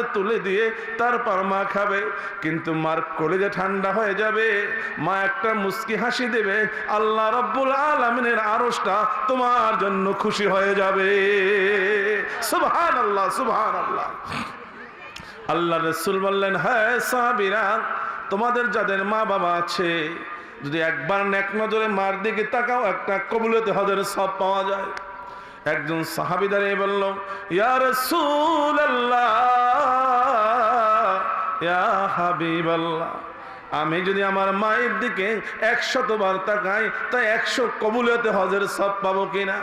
হাতে তুলে দিয়ে তারপর মা খাবে। কিন্তু মার কলেজে ঠান্ডা হয়ে যাবে। মা একটা মুস্কি হাসি দেবে। আল্লাহ রব্বুল আলমিনের আরসটা তোমার জন্য খুশি হয়ে যাবে। সুবহান আল্লাহ সুবহান আল্লাহ আল্লাহ রসুল বললেন হ্যাঁ সাহাবিরা, তোমাদের যাদের মা বাবা আছে, যদি একবার এক নজরে মার দিকে তাকাও, একটা কবুলতে হজের সব পাওয়া যায়। একজন সাহাবি দাঁড়িয়ে বলল ইয়ার ইয়া হাবিবাল্লাহ, আমি যদি আমার মায়ের দিকে একশতবার তাকাই, তা একশো কবুলতে হজের সব পাবো কিনা?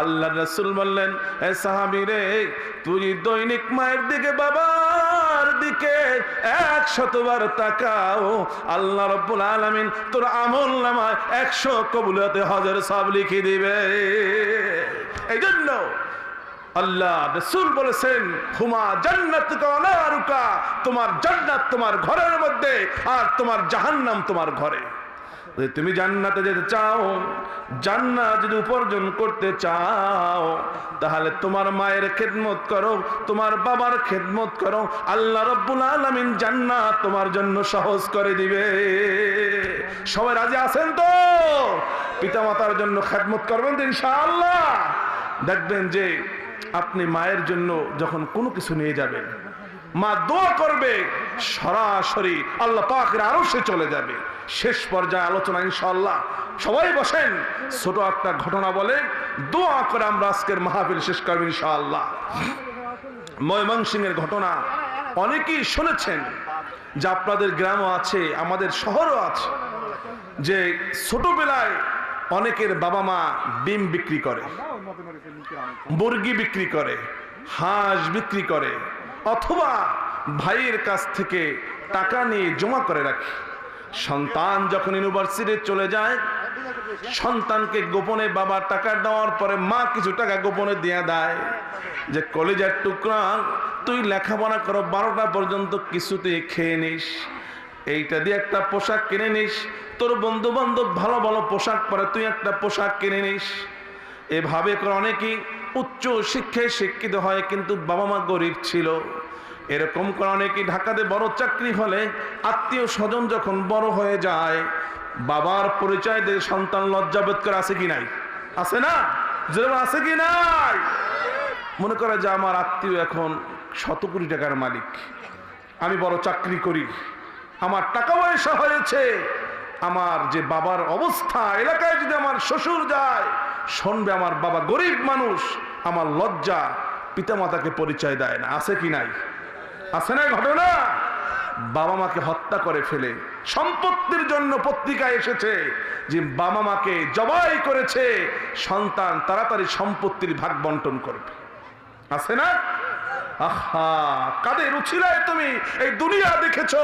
আল্লাহ রসুল বললেন, এ সাহাবি রে, তুই দৈনিক মায়ের দিকে বাবার দিকে একশতবার তাকাও। আল্লাহ রব্বুল আলমিন তোর আমল নামায় একশো কবুলতে হজের সব লিখে দিবে। এই জন্য আল্লাহ রসুল বলেছেন, হুমা জান্নাত তোমার জান্নাত তোমার ঘরের মধ্যে আর তোমার জাহান্নাম তোমার ঘরে। তুমি জান্নাতে যেতে চাও, জান্নাত যদি উপার্জন করতে চাও, তাহলে তোমার মায়ের খেদমত করো, তোমার বাবার খেদমত করো, আল্লাহ রব্বুল আলামিন জান্নাত তোমার জন্য সহজ করে দিবে। সবাই রাজি আছেন তো? পিতা মাতার জন্য খেদমত করবেন তো ইনশাআল্লাহ। দেখবেন যে আপনি মায়ের জন্য যখন কোনো কিছু নিয়ে যাবেন মা দোয়া করবে, সরাসরি আল্লাহ পাকের আরও সে চলে যাবে। শেষ পর্যায়ে আলোচনা ইনশাল্লাহ সবাই বসেন, ছোট একটা ঘটনা বলে, দোয়া করে আমরা আজকের মাহফিল শেষ করব ইনশাআল্লাহ। ময়মনসিংহের ঘটনা অনেকেই শুনেছেন, যে আপনাদের গ্রামও আছে, আমাদের শহরও আছে, যে ছোটবেলায় অনেকের বাবা মা ডিম বিক্রি করে, মুরগি বিক্রি করে, হাঁস বিক্রি করে অথবা ভাইয়ের কাছ থেকে টাকা নিয়ে জমা করে রাখে। সন্তান যখন ইউনিভার্সিটি চলে যায়, সন্তানকে গোপনে বাবা টাকা দেওয়ার পরে মা কিছু টাকা গোপনে দিয়ে দেয় যে, কলেজের টুকরা, তুই লেখাপড়া করো, বারোটা পর্যন্ত কিছুতে খেয়ে নিস। এইটা দিয়ে একটা পোশাক কিনে নিস। তোর বন্ধু বান্ধব ভালো ভালো পোশাক পরে তুই একটা পোশাক কিনে নিস। এভাবে করে অনেকেই উচ্চ শিক্ষায় শিক্ষিত হয়, কিন্তু বাবা মা গরিব ছিল। এরকম করে অনেকেই ঢাকাতে বড় চাকরি হলে আত্মীয় স্বজন যখন বড় হয়ে যায়, বাবার পরিচয় দিয়ে সন্তান লজ্জাবোধ করে আছে কি নাই? আছে না? যেরকম আছে কি নাই? মনে করে যে আমার আত্মীয় এখন শত কোটি টাকার মালিক। আমি বড় চাকরি করি। আমার টাকা পয়সা হয়েছে। আমার যে বাবার অবস্থা, এলাকায় যদি আমার শ্বশুর যায়, শুনবে আমার বাবা গরিব মানুষ। আমার লজ্জা পিতামাতাকে পরিচয় দেয় না। আছে কি নাই? আছে না ঘটনা? বাবা মাকে হত্যা করে ফেলে। সম্পত্তির জন্য পত্রিকায় এসেছে যে বাবা মাকে জবাই করেছে, সন্তান তাড়াতাড়ি সম্পত্তির ভাগ বন্টন করবে। আছে না? আহা, কাদের উছিলায় তুমি এই দুনিয়া দেখেছ?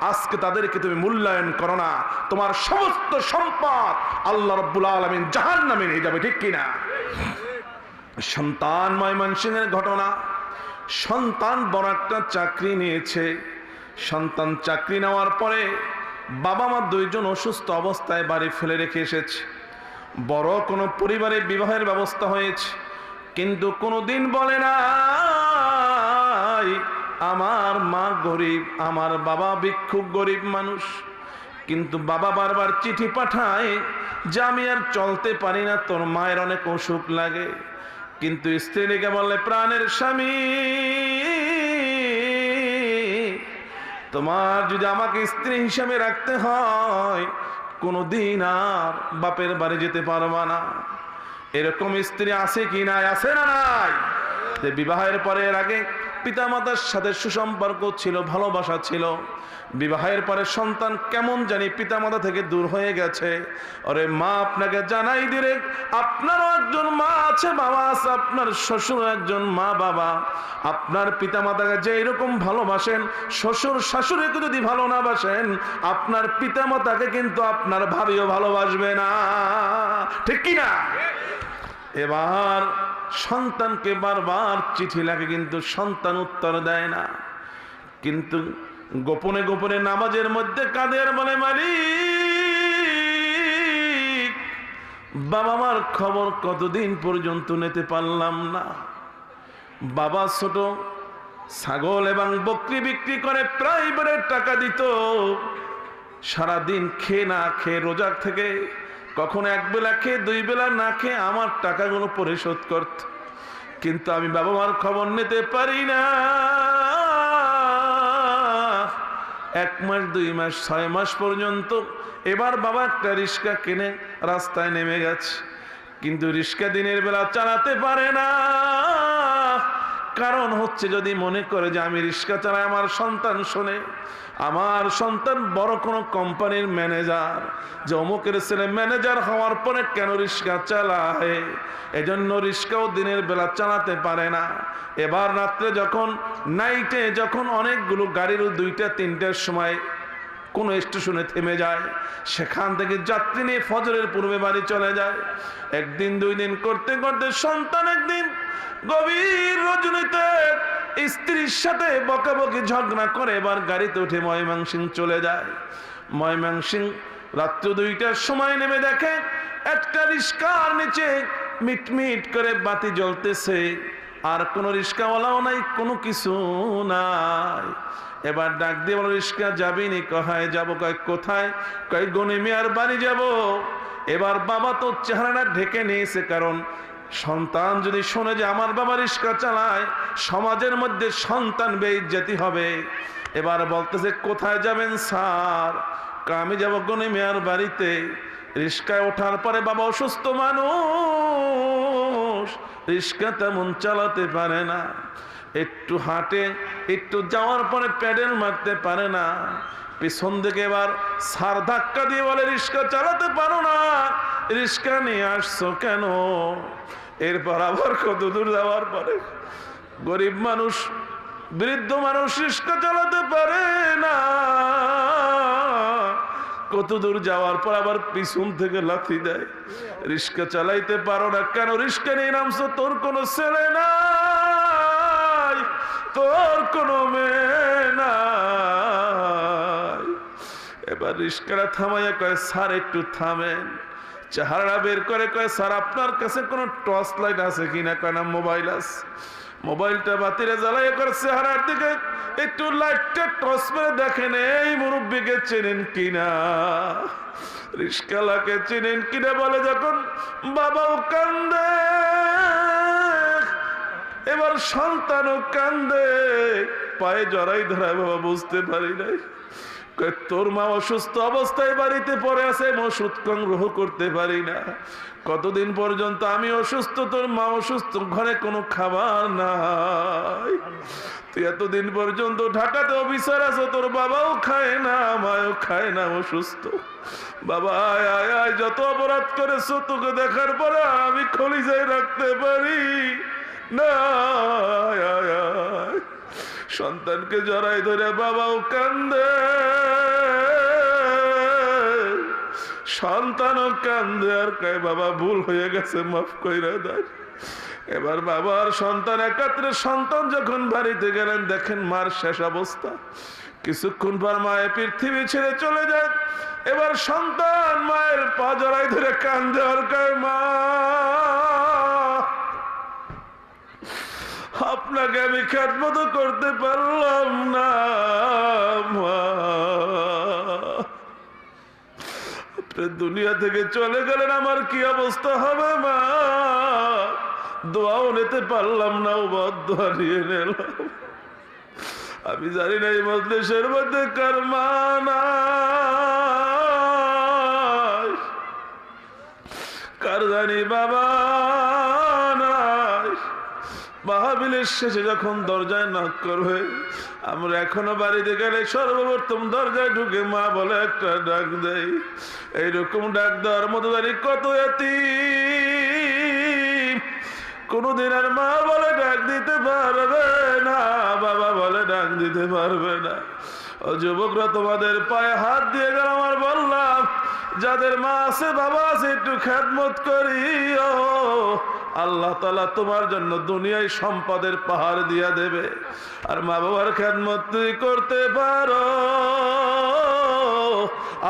আজকে তাদেরকে তুমি মূল্যায়ন করো না। তোমার সমস্ত সম্পদ আল্লাহ রব্বুল আলমিন জাহান নামে নিয়ে যাবে, ঠিক কিনা? সন্তান ময়মনসিংহের ঘটনা। সন্তান বড় একটা চাকরি নিয়েছে। সন্তান চাকরি নেওয়ার পরে বাবা মা দুইজন অসুস্থ অবস্থায় বাড়ি ফেলে রেখে এসেছে। বড় কোনো পরিবারে বিবাহের ব্যবস্থা হয়েছে। কিন্তু কোনোদিন বলে না আমার মা গরিব, আমার বাবা ভিক্ষুক গরিব মানুষ। কিন্তু বাবা বারবার চিঠি পাঠায়, যে আমি আর চলতে পারি না, তোর মায়ের অনেক অসুখ লাগে। কিন্তু স্ত্রীকে বললে, প্রাণের স্বামী, তোমার যদি আমাকে স্ত্রী হিসাবে রাখতে হয়, কোনোদিন আর বাপের বাড়ি যেতে পারবা না। এরকম স্ত্রী আছে কি নাই? আছে না নাই? বিবাহের পরে এর আগে পিতামাতার সাথে সুসম্পর্ক ছিল, ভালোবাসা ছিল। বিবাহের পরে সন্তান কেমন জানি পিতামাতা থেকে দূর হয়ে গেছে। আরে মা, আপনাকে জানাই দিলে আপনারও একজন মা আছে, বাবা আছে, আপনার শ্বশুর একজন মা, বাবা। আপনার পিতামাতাকে যে এরকম ভালোবাসেন, শ্বশুর শাশুড়িকে যদি ভালো না বাসেন, আপনার পিতামাতাকে কিন্তু আপনার ভাবিও ভালোবাসবে না। ঠিক কি না এবার সন্তানকে বারবার চিঠি লাগে কিন্তু সন্তান উত্তর দেয় না। কিন্তু গোপনে গোপনে নামাজের মধ্যে কাদের বলে, মালিক, বাবা মার খবর কতদিন পর্যন্ত নিতে পারলাম না। বাবা ছোট, ছাগল এবং বকরি বিক্রি করে প্রাইভেটের টাকা দিত। সারাদিন খেয়ে না খেয়ে রোজার থেকে কখনো এক বেলা খেয়ে, দুই বেলা না খেয়ে আমার টাকাগুলো পরিশোধ করত। কিন্তু আমি বাবা মার খবর নিতে পারি না। এক মাস, দুই মাস, ছয় মাস পর্যন্ত এবার বাবা একটা রিক্সা কিনে রাস্তায় নেমে গেছে। কিন্তু রিক্সা দিনের বেলা চালাতে পারে না। কারণ হচ্ছে যদি মনে করে যে আমি রিক্সা চালাই, আমার সন্তান শোনে। আমার সন্তান বড় কোনো কোম্পানির ম্যানেজার, যে অমুকের ছেলে ম্যানেজার হওয়ার পরে কেন রিক্সা চালায়? এজন্য রিক্সাও দিনের বেলা চালাতে পারে না। এবার রাত্রে যখন, নাইটে যখন অনেকগুলো গাড়ির দুইটা, তিনটার সময় কোনো স্টেশনে থেমে যায়, সেখান থেকে যাত্রী নিয়ে ফজরের পূর্বে বাড়ি চলে যায়। একদিন, দুই দিন করতে করতে সন্তান একদিন গভীর রজনীতে স্ত্রীর সাথে বকাবকি ঝগড়া করে, এবার গাড়িতে উঠে ময়মাংসিং চলে যায়। ময়মাংসিং রাত্র দুইটার সময় নেমে দেখে, একটা রিস্কার নিচে মিটমিট করে বাতি জ্বলতেছে। আর কোনো রিস্কাওয়ালাও নাই, কোনো কিছু নাই। এবার ডাক দিয়ে বলো, রিস্কা যাবিনি কহায় যাব? কয়, কোথায়? কয় গনি মিয়ার বাড়ি যাব। এবার বাবা তো চেহারাটা ঢেকে নিয়েছে, কারণ সন্তান যদি শোনে যে আমার বাবা রিস্কা চালায়, সমাজের মধ্যে সন্তান বেইজ্জাতি হবে। এবার বলতেছে, কোথায় যাবেন স্যার? আমি যাব গনি মিয়ার বাড়িতে। রিস্কায় ওঠার পরে বাবা অসুস্থ মানুষ। রিস্কা তেমন চালাতে পারে না। একটু হাঁটে, একটু যাওয়ার পরে প্যাডেল মারতে পারে না। পিছন দিকে এবার সার ধাক্কা দিয়ে বলে রিস্কা চালাতে পারো না। রিস্কা নিয়ে আসছো কেন? এরপর আবার কত দূর যাওয়ার পরে? গরিব মানুষ, বৃদ্ধ মানুষ রিস্কা চালাতে পারে না। কত দূর যাওয়ার পর আবার পিছন থেকে লাথি দেয়। রিস্কা চালাইতে পারো না কেন? রিস্কা নিয়ে নামছো, তোর কোনো ছেলে নাই, তোর কোনো মেয়ে নাই। এবার রিস্কারা থামাইয়া কয়, স্যার, একটু থামেন। চেহারা বের করে কয়, স্যার, আপনার কাছে কোনো টর্চ লাইট আছে কিনা কয়, না, মোবাইল আছে। মোবাইলটা বাতিরে জ্বালাই করে চেহারার দিকে একটু লাইটটা টর্চ মেরে দেখেন, এই মুরব্বীকে চেনেন কিনা রিস্কালাকে চেনেন কিনা বলে যখন বাবাও কান্দে। এবার সন্তানও কান্দে। পায়ে জড়াই ধরায় বাবা বুঝতে পারি নাই। তোর মা অসুস্থ অবস্থায় বাড়িতে পড়ে আছে আমি ওষুধ সংগ্রহ করতে পারি না। কতদিন পর্যন্ত আমি অসুস্থ তোর মা অসুস্থ ঘরে কোনো খাবার নাই। তুই এতদিন পর্যন্ত ঢাকাতে অফিসার আছো তোর বাবাও খায় না মাও খায় না অসুস্থ। বাবা আয় আয় আয় যত অপরাধ করেছ তোকে দেখার পরে আমি খলিজায় রাখতে পারি। না আয়, আয়, আয়। সন্তানকে জড়াই ধরে বাবাও কান্দে। সন্তানও কান্দে, আর কয়, বাবা, ভুল হয়ে গেছে, মাফ কইরা দেয় এবার বাবা সন্তান একাত্রে, সন্তান যখন বাড়িতে গেলেন, দেখেন মার শেষ অবস্থা। কিছুক্ষণ পর মায়ের পৃথিবী ছেড়ে চলে যায়। এবার সন্তান মায়ের পা জড়াই ধরে কান্দে, আর কয়, মা আপনাকে আমি খেদমতো করতে পারলাম না। আপনি দুনিয়া থেকে চলে গেলেন, আমার কি অবস্থা হবে, মা? দোয়াও নিতে পারলাম না ও দোয়া নিয়ে নিলাম। আমি জানি না এই মজলিসের মধ্যে কার মা নাই। কার জানি বাবা? মাহাবিলের শেষে যখন দরজায় নক করবে আমরা এখনও বাড়িতে গেলে সর্বপ্রথম দরজায় ঢুকে মা বলে একটা ডাক দেয়। এইরকম ডাক দেওয়ার মতো জানি কত এতি কোনদিন আর মা বলে ডাক দিতে পারবে না, বাবা বলে ডাক দিতে পারবে না। ও যুবকরা, তোমাদের পায়ে হাত দিয়ে গেল আমার বললাম, যাদের মা আছে, বাবা আছে, একটু খেদমত করি ও আল্লাহ তালা তোমার জন্য দুনিয়ায় সম্পদের পাহাড় দিয়া দেবে। আর মা বাবার খেদমত করতে পারো।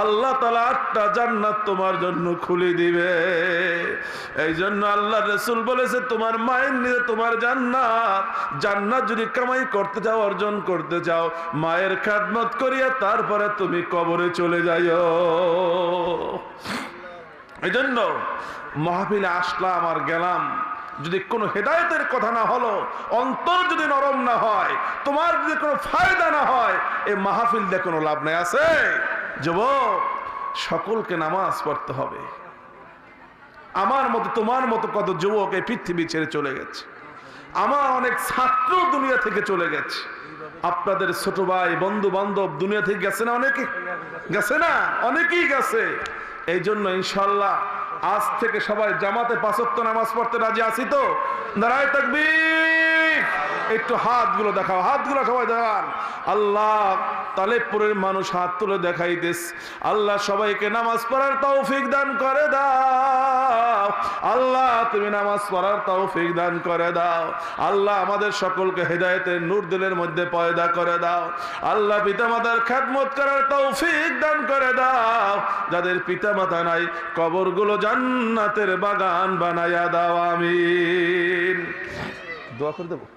আল্লাহ তালা আটটা জান্নাত তোমার জন্য খুলে দিবে। এই জন্য আল্লাহ রসুল বলেছে, তোমার মায়ের নিয়ে তোমার জান্নাত। জান্নাত যদি কামাই করতে চাও, অর্জন করতে চাও, মায়ের খাদমত করিয়া তারপরে তুমি কবরে চলে যাইও। এই জন্য মাহফিলে আসলাম আর গেলাম। যদি কোনো হেদায়তের কথা না হলো, অন্তর যদি নরম না হয়, তোমার যদি কোনো ফায়দা না হয় এই মাহফিল দিয়ে কোনো লাভ নেই। আছে? যুবক, সকলকে নামাজ পড়তে হবে। আমার মতো, তোমার মতো কত যুবক এই পৃথিবী ছেড়ে চলে গেছে। আমার অনেক ছাত্র দুনিয়া থেকে চলে গেছে। আপনাদের ছোট ভাই বন্ধু বান্ধব দুনিয়া থেকে গেছে না অনেকে? গেছে না? অনেকেই গেছে। এই জন্য ইনশাল্লাহ আজ থেকে সবাই জামাতে পাঁচত্ব নামাজ পড়তে রাজি আছি তো? দাঁড়ায় থাকবি একটু হাতগুলো দেখাও, হাতগুলো সবাই দেখান। আল্লাহ তালেবপুরের মানুষ হাত তুলে দেখাইতেস। আল্লাহ সবাইকে নামাজ পড়ার তৌফিক দান করে দাও। আল্লাহ তুমি নামাজ পড়ার তৌফিক দান করে দাও। আল্লাহ আমাদের সকলকে হেদায়েতের নূর দিলের মধ্যে পয়দা করে দাও। আল্লাহ পিতামাতার খ্যাতমত করার তৌফিক দান করে দাও। যাদের পিতামাতা নাই, কবরগুলো জান্নাতের বাগান বানায়া দাও, আমিন। দোয়া করে দেবো?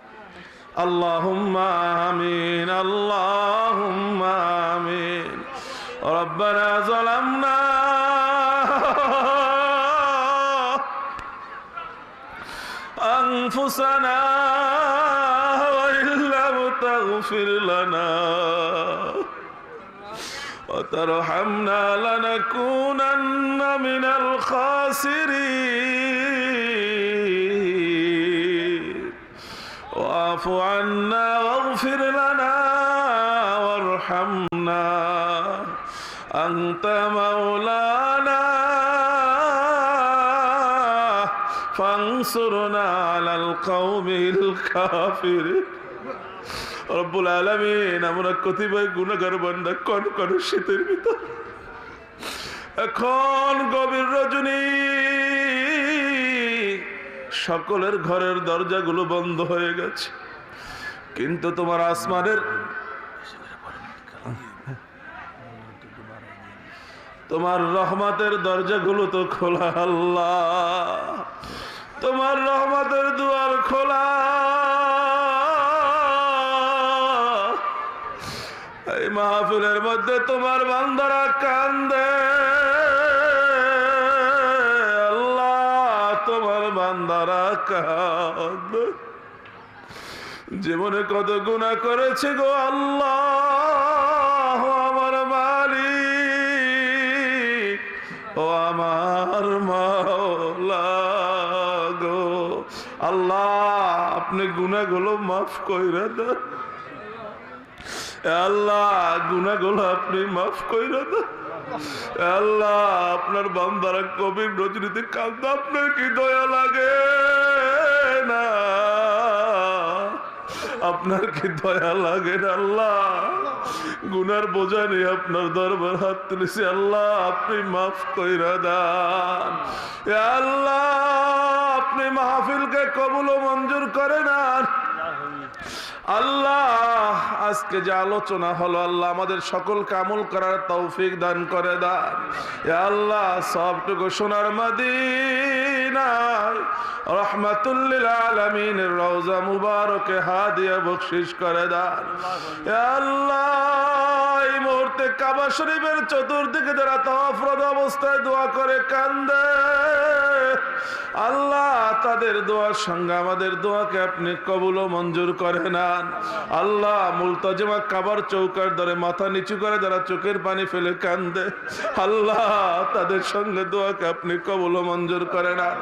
اللهم آمين اللهم آمين ربنا ظلمنا أنفسنا وإن لم تغفر لنا وترحمنا لنكونن من الخاسرين عنا واغفر لنا وارحمنا أنت مولانا فانصرنا على القوم الكافرين রব্বুল আলমিন আমরা কতিপয় গুণাগার বান্দা কন কন শীতের ভিতর এখন গভীর রজনী সকলের ঘরের দরজাগুলো বন্ধ হয়ে গেছে কিন্তু তোমার আসমানের তোমার রহমতের দরজাগুলো তো খোলা, আল্লাহ। তোমার রহমতের দুয়ার খোলা। এই মাহফিলের মধ্যে তোমার বান্দারা কান্দে। আল্লাহ, তোমার বান্দারা কান্দে। জীবনে কত গুণা করেছে গো আল্লাহ আমার মালিক, ও আমার মাওলা গো। আল্লাহ, আপনি গুণাগুলো মাফ কইরা দেন। আল্লাহ গুনাগুলো আপনি মাফ কইরা দেন। আল্লাহ, আপনার বান্দারা কবির রজনীতে কান্দা আপনার কি দয়া লাগে না? আপনার কি দয়া লাগে আল্লাহ? গুনার বোঝা নেই আপনার দরবার হাত তুলেছি আল্লাহ, আপনি মাফ কইরা দান। আল্লাহ, আপনি মাহফিলকে কবুল ও মঞ্জুর করে না আল্লাহ, আজকে যে আলোচনা হলো, আল্লাহ আমাদের সকল কামল করার তৌফিক দান করে দান। আল্লাহ, সবটুকু সোনার মদিনায় মুবারকে বকশিস করে আল্লাহ, এই মুহূর্তে চতুর্দিকে অবস্থায় দোয়া করে কান্দে। আল্লাহ, তাদের দোয়ার সঙ্গে আমাদের দোয়াকে আপনি কবুল ও মঞ্জুর করে নেন আল্লাহ মুলতাজিমা কাবার চৌকার ধরে মাথা নিচু করে যারা চোখের পানি ফেলে কান্দে। আল্লাহ তাদের সঙ্গে দোয়াকে আপনি কবুল মঞ্জুর করে নেন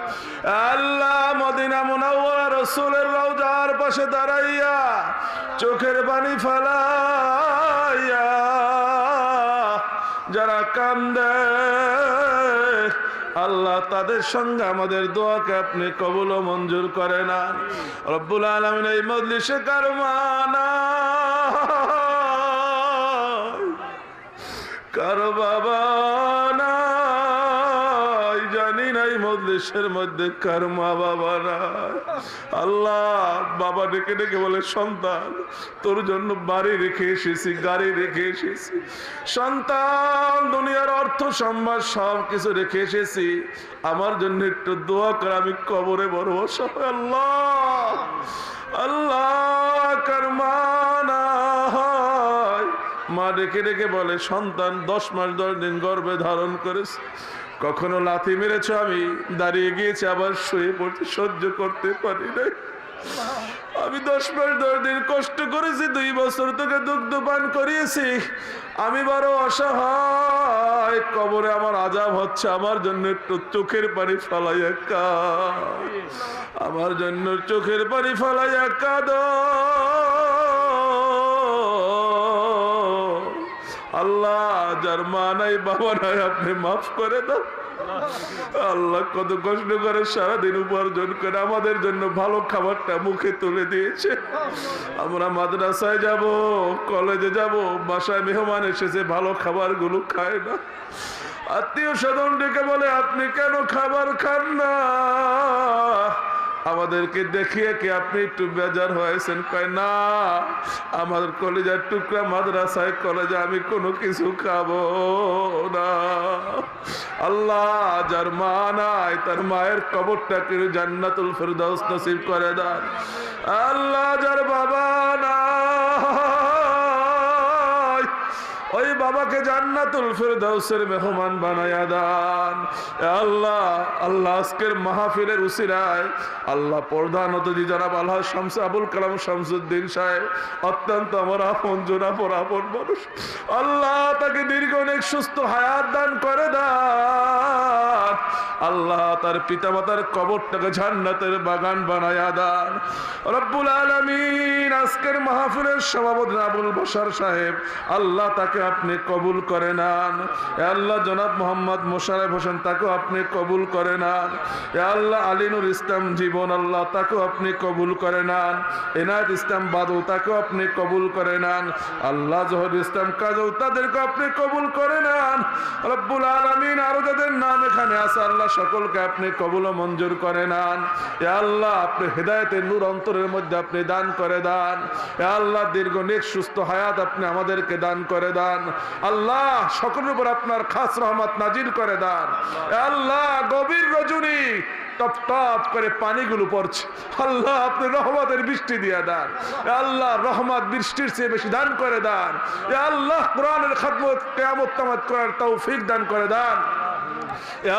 আল্লাহ মদিনা মুনাওয়ারা রসুলের রওজার পাশে দাঁড়াইয়া চোখের পানি ফেলাইয়া যারা কান্দে আল্লাহ তাদের সঙ্গে আমাদের দোয়াকে আপনি কবুল ও মঞ্জুর করে না রব্বুল আলমিন এই মজলিসে কারমানা কারও বাবা দেশের মধ্যে কার মা বাবা নাই আল্লাহ বাবা ডেকে ডেকে বলে, সন্তান, তোর জন্য বাড়ি রেখে এসেছি, গাড়ি রেখে এসেছি। সন্তান, দুনিয়ার অর্থ, সম্ভার সব কিছু রেখে এসেছি। আমার জন্য একটু দোয়া কর, আমি কবরে বড় অসহায় আল্লাহ আল্লাহ কারমানা মা ডেকে ডেকে বলে, সন্তান, দশ মাস দশ দিন গর্ভে ধারণ করেছে। কখনো লাথি মেরেছ আমি? দাঁড়িয়ে গিয়েছি, আবার শুয়ে পড়তে সহ্য করতে পারি নাই। আমি দশ মাস দশ দিন কষ্ট করেছি, দুই বছর তোকে দুগ্ধ পান করিয়েছি। আমি বারো অসহায়, কবরে আমার আজাব হচ্ছে, আমার জন্য একটু চোখের পানি ফলাইয়া কা আমার জন্য চোখের পানি ফলাইয়া কাদ। যার মা নাই বাবা নাই, আপনি মাফ করে দাও। আল্লাহ কত কষ্ট করে সারাদিন উপার্জন করে আমাদের জন্য ভালো খাবারটা মুখে তুলে দিয়েছে। আমরা মাদ্রাসায় যাব, কলেজে যাব, বাসায় মেহমান এসেছে, ভালো খাবারগুলো খায় না। আত্মীয় স্বজন ডেকে বলে, আপনি কেন খাবার খান না? আমাদেরকে দেখিয়ে কি আপনি একটু বেজার হয়েছেন? কয়, না আমাদের কলেজার টুকরা মাদ্রাসায় কলেজে আমি কোনো কিছু খাব না। আল্লাহ যার মা নাই, তার মায়ের কবরটাকে জান্নাতুল ফেরদাউস নসিব করে দেন। আল্লাহ যার বাবা নাই বাবাকে জান্নাতুল ফেরদাউসের মেহমান বানায়া দান। আল্লাহ আল্লাহ আজকের মাহফিলের উসিরায় আল্লাহ প্রধান অতিথি জনাব আল্লাহ শামস আবুল কালাম শামসুদ্দিন সাহেব, অত্যন্ত আমার আপন জোনাপর আপন মানুষ। আল্লাহ তাকে দীর্ঘ অনেক সুস্থ হায়াত দান করে দান। আল্লাহ তার পিতামাতার কবরটাকে জান্নাতের বাগান বানায়া দান। রব্বুল আলামিন আজকের মাহফিলের সভাপতি আবুল বসার সাহেব, আল্লাহ তাকে আপনি কবুল করে নেন। আল্লাহ জনাব মোহাম্মদ মোশারেফ হোসেন, তাকেও আপনি কবুল করে নেন। আল্লাহ আলিনুর ইসলাম জীবন, আল্লাহ তাকেও আপনি কবুল করে নেন। এনায়ত ইসলাম বাদল, তাকেও আপনি কবুল করে নেন। আল্লাহ জহর ইসলাম কাজল তাদেরকে আপনি কবুল করে নেন। রব্বুল আলমিন আরও যাদের নাম এখানে আছে, আল্লাহ সকলকে আপনি কবুল ও মঞ্জুর করে নেন। এ আল্লাহ আপনি হেদায়তের নূর অন্তরের মধ্যে আপনি দান করে দেন। এ আল্লাহ দীর্ঘ নেক সুস্থ হায়াত আপনি আমাদেরকে দান করে দেন। আল্লাহ, সকলের উপর আপনার খাস রহমত নাজির করে দেন। আল্লাহ, গভীর রজনী টপ টপ করে পানিগুলো পড়ছে। আল্লাহ, আপনি রহমতের বৃষ্টি দিয়ে দান। আল্লাহ, রহমত বৃষ্টির চেয়ে বেশি দান করে দেন। আল্লাহ, কোরআনের খাদমত, কেয়ামত তামাত করার তৌফিক দান করে দেন।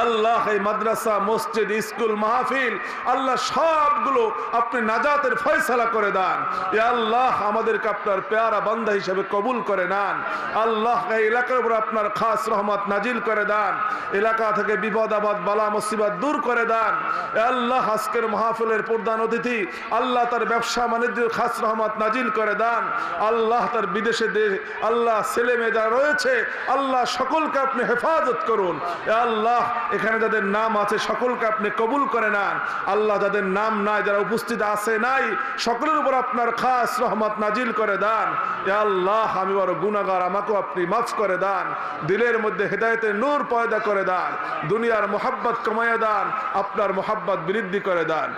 আল্লাহ, এই মাদ্রাসা, মসজিদ, স্কুল, মাহফিল, আল্লাহ সবগুলো আপনি নাজাতের ফয়সালা করে দেন। এ আল্লাহ, আমাদেরকে আপনার পেয়ারা বান্দা হিসেবে কবুল করে নেন। আল্লাহ, এই এলাকার উপর আপনার খাস রহমত নাজিল করে দেন। এলাকা থেকে বিপদ আবাদ বালা, মুসিবত দূর করে দেন। আল্লাহ, আজকের মাহফিলের প্রধান অতিথি, আল্লাহ তার ব্যবসা বাণিজ্যের খাস রহমত নাজিল করে দেন। আল্লাহ তার বিদেশে দেশ আল্লাহ ছেলে মেয়ে যারা রয়েছে, আল্লাহ সকলকে আপনি হেফাজত করুন। এ আল্লাহ, এখানে যাদের নাম আছে, সকলকে আপনি কবুল করে নেন। আল্লাহ যাদের নাম নাই, যারা উপস্থিত আছে নাই, সকলের উপর আপনার খাস রহমত নাজিল করে দেন। এ আল্লাহ, আমি বড় গুনাগার আমাকেও আপনি মাফ করে দেন। দিলের মধ্যে হেদায়তের নূর পয়দা করে দেন। দুনিয়ার মোহাব্বত কমাইয়া দেন, আপনার মোহাব্বত বৃদ্ধি করে দেন।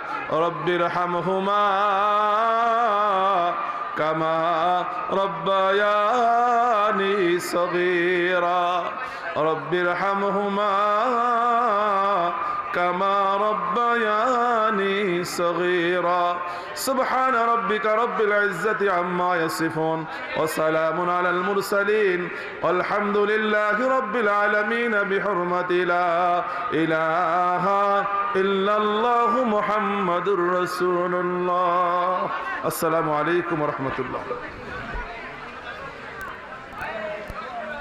রব্বির হাম হামহুমা কামা রব্বায়ানি সগীরা। رب ارحمهما كما ربياني صغيرا. سبحان ربك رب العزة عما يصفون وسلام على المرسلين والحمد لله رب العالمين بحرمة لا إله إلا الله محمد رسول الله. السلام عليكم ورحمة الله.